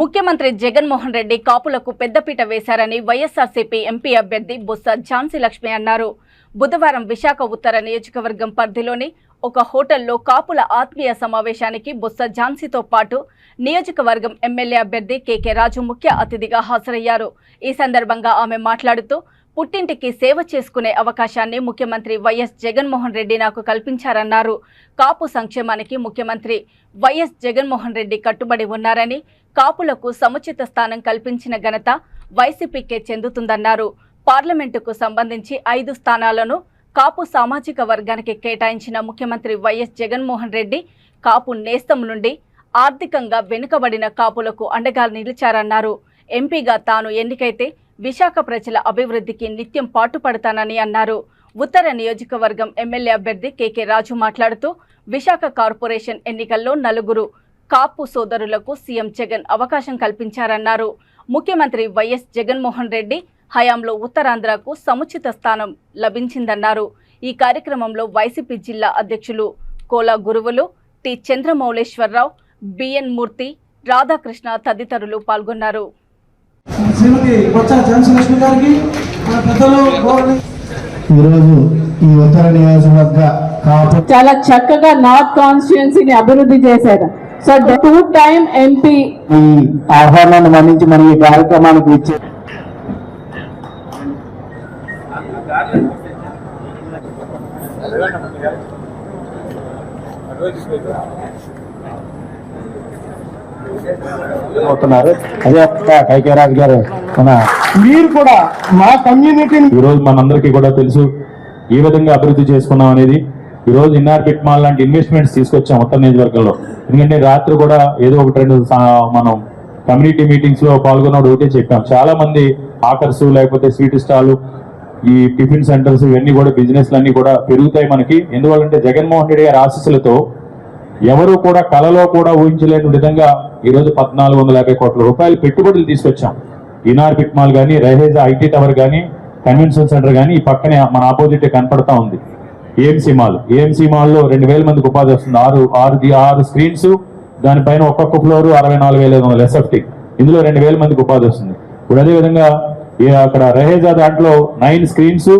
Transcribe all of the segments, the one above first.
ముఖ్యమంత్రి జగన్మోహన్ రెడ్డి కాపులకు పెద్దపీట వేశారని వైఎస్ఆర్సీపీ ఎంపీ అభ్యర్థి బొత్స ఝాన్సీ లక్ష్మి అన్నారు. బుధవారం విశాఖ ఉత్తర నియోజకవర్గం పరిధిలోని ఒక హోటల్లో కాపుల ఆత్మీయ సమావేశానికి బొత్స ఝాన్సీతో పాటు నియోజకవర్గం ఎమ్మెల్యే అభ్యర్థి కేకే రాజు ముఖ్య అతిథిగా హాజరయ్యారు. ఈ సందర్భంగా ఆమె మాట్లాడుతూ పుట్టింటికి సేవ చేసుకునే అవకాశాన్ని ముఖ్యమంత్రి వైఎస్ జగన్మోహన్ రెడ్డి నాకు కల్పించారన్నారు. కాపు సంక్షేమానికి ముఖ్యమంత్రి వైఎస్ జగన్మోహన్ రెడ్డి కట్టుబడి ఉన్నారని కాపులకు సముచిత స్థానం కల్పించిన ఘనత వైసీపీకే చెందుతుందన్నారు. పార్లమెంటుకు సంబంధించి ఐదు స్థానాలను కాపు సామాజిక వర్గానికి కేటాయించిన ముఖ్యమంత్రి వైఎస్ జగన్మోహన్ రెడ్డి కాపు నేస్తం నుండి ఆర్థికంగా వెనుకబడిన కాపులకు అండగా నిలిచారన్నారు. ఎంపీగా తాను ఎన్నికైతే విశాఖ ప్రజల అభివృద్ధికి నిత్యం పాటుపడతానని అన్నారు. ఉత్తర నియోజకవర్గం ఎమ్మెల్యే అభ్యర్థి కేకే రాజు మాట్లాడుతూ విశాఖ కార్పొరేషన్ ఎన్నికల్లో నలుగురు కాపు సోదరులకు సీఎం జగన్ అవకాశం కల్పించారన్నారు. ముఖ్యమంత్రి వైఎస్ జగన్మోహన్ రెడ్డి హయాంలో ఉత్తరాంధ్రకు సముచిత స్థానం లభించిందన్నారు. ఈ కార్యక్రమంలో వైసీపీ జిల్లా అధ్యక్షులు Kola Guruvulu T Chandramouleswararao B N Murthy Radhakrishna తదితరులు పాల్గొన్నారు. శ్రీమతి బొత్స ఝాన్సీ లక్ష్మి గారికి మన పెద్దలు గౌరవ ఈరోజు ఈ ఉత్తర నియోజకవర్గ చాలా చక్కగా నార్త్ కాన్స్టిట్యున్సీని అభివృద్ధి చేశారు. సో టూ టైమ్ ఎంపీ ఈ ఆహ్వానాన్ని మన్నించి మన ఈ కార్యక్రమానికి ఇచ్చే అవుతున్నారు అదే కైకేరాజు గారు మన మీరు కూడా మా కమ్యూనిటీని ఈ రోజు మనందరికీ కూడా తెలుసు ఏ విధంగా అభివృద్ధి చేసుకున్నాం అనేది. ఈ రోజు ఇన్నార్ పిట్ మాల్ లాంటి ఇన్వెస్ట్మెంట్స్ తీసుకొచ్చాం ఉత్తర నియోజకవర్గంలో. ఎందుకంటే రాత్రి కూడా ఏదో ఒకటి రెండు మనం కమ్యూనిటీ మీటింగ్స్లో పాల్గొన్నప్పుడు ఒకటే చెప్పాం. చాలా మంది ఆకర్స్ లేకపోతే స్వీట్ స్టాల్ ఈ టిఫిన్ సెంటర్స్ ఇవన్నీ కూడా బిజినెస్ అన్ని కూడా పెరుగుతాయి మనకి. ఎందువల్లంటే జగన్మోహన్ రెడ్డి గారి ఆశీస్సులతో ఎవరు కూడా కలలో కూడా ఊహించలేని విధంగా ఈరోజు పద్నాలుగు వందల యాభై కోట్ల రూపాయలు పెట్టుబడులు తీసుకొచ్చాం. ఇనార్ పిట్ మాల్ కానీ రైహేజా ఐటీ టవర్ కానీ కన్వెన్షన్ సెంటర్ కానీ ఈ పక్కనే మన ఆపోజిట్ కనపడతా ఉంది. AMC mall. ఏఎంసీ మాల్లో రెండు వేల మందికి ఉపాధి వస్తుంది. ఆరు ఆరు ఆరు స్క్రీన్స్. దానిపైన ఒక్కొక్క ఫ్లోర్ అరవై నాలుగు వేల ఐదు వందల ఎస్ఎఫ్టీ. ఇందులో రెండు వేల మందికి ఉపాధి వస్తుంది. ఇప్పుడు అదే విధంగా అక్కడ రహేజా దాంట్లో నైన్ స్క్రీన్స్.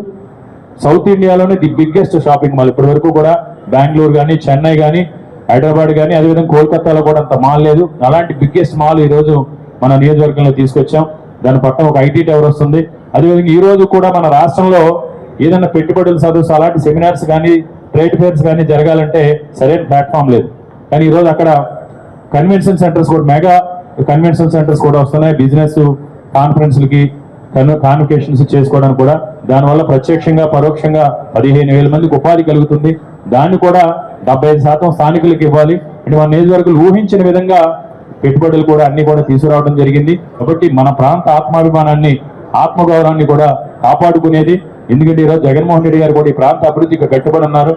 సౌత్ ఇండియాలోనే ది బిగ్గెస్ట్ షాపింగ్ మాల్ ఇప్పటి వరకు కూడా. బెంగళూరు కానీ చెన్నై కానీ హైదరాబాద్ కానీ అదేవిధంగా కోల్కతాలో కూడా అంత మాల్ లేదు. అలాంటి బిగ్గెస్ట్ మాల్ ఈరోజు మన నియోజకవర్గంలో తీసుకొచ్చాం. దాని పక్కన ఒక ఐటీ టవర్ వస్తుంది. అదేవిధంగా ఈ రోజు కూడా మన రాష్ట్రంలో ఏదైనా పెట్టుబడులు చదువు అలాంటి సెమినార్స్ కానీ ట్రేడ్ ఫేర్స్ కానీ జరగాలంటే సరైన ప్లాట్ఫామ్ లేదు. కానీ ఈరోజు అక్కడ కన్వెన్షన్ సెంటర్స్ కూడా మెగా కన్వెన్షన్ సెంటర్స్ కూడా వస్తున్నాయి. బిజినెస్ కాన్ఫరెన్స్లకి కాన్వికేషన్స్ చేసుకోవడానికి కూడా. దానివల్ల ప్రత్యక్షంగా పరోక్షంగా పదిహేను వేల మందికి ఉపాధి కలుగుతుంది. దాన్ని కూడా డెబ్బై ఐదు శాతం స్థానికులకు ఇవ్వాలి. అంటే మన నియోజకవర్గాలు ఊహించిన విధంగా పెట్టుబడులు కూడా అన్ని కూడా తీసుకురావడం జరిగింది. కాబట్టి మన ప్రాంత ఆత్మాభిమానాన్ని ఆత్మగౌరవాన్ని కూడా కాపాడుకునేది. ఎందుకంటే ఈరోజు జగన్మోహన్ రెడ్డి గారు కూడా ఈ ప్రాంత అభివృద్ధికి కట్టుబడి ఉన్నారు.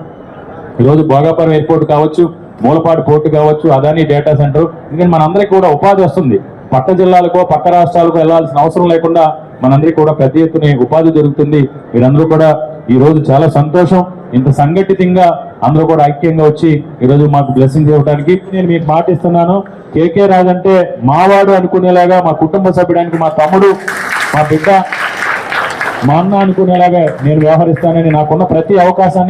ఈరోజు భోగాపురం ఎయిర్పోర్ట్ కావచ్చు మూలపాడు పోర్టు కావచ్చు అదాని డేటా సెంటర్. ఎందుకంటే మనందరికీ కూడా ఉపాధి వస్తుంది. పక్క జిల్లాలకో పక్క రాష్ట్రాలకు వెళ్ళాల్సిన అవసరం లేకుండా మనందరికీ కూడా పెద్ద ఎత్తున ఉపాధి దొరుకుతుంది. మీరందరూ కూడా ఈ రోజు చాలా సంతోషం. ఇంత సంఘటితంగా అందరూ కూడా ఐక్యంగా వచ్చి ఈరోజు మాకు బ్లెస్సింగ్ ఇవ్వడానికి నేను మీకు మాటిస్తున్నాను కేకే రాజ్ అంటే మావాడు అనుకునేలాగా మా కుటుంబ సభ్యుడానికి మా తమ్ముడు మా బిడ్డ మా అన్న అనుకునేలాగా నేను వ్యవహరిస్తానని నాకున్న ప్రతి అవకాశాన్ని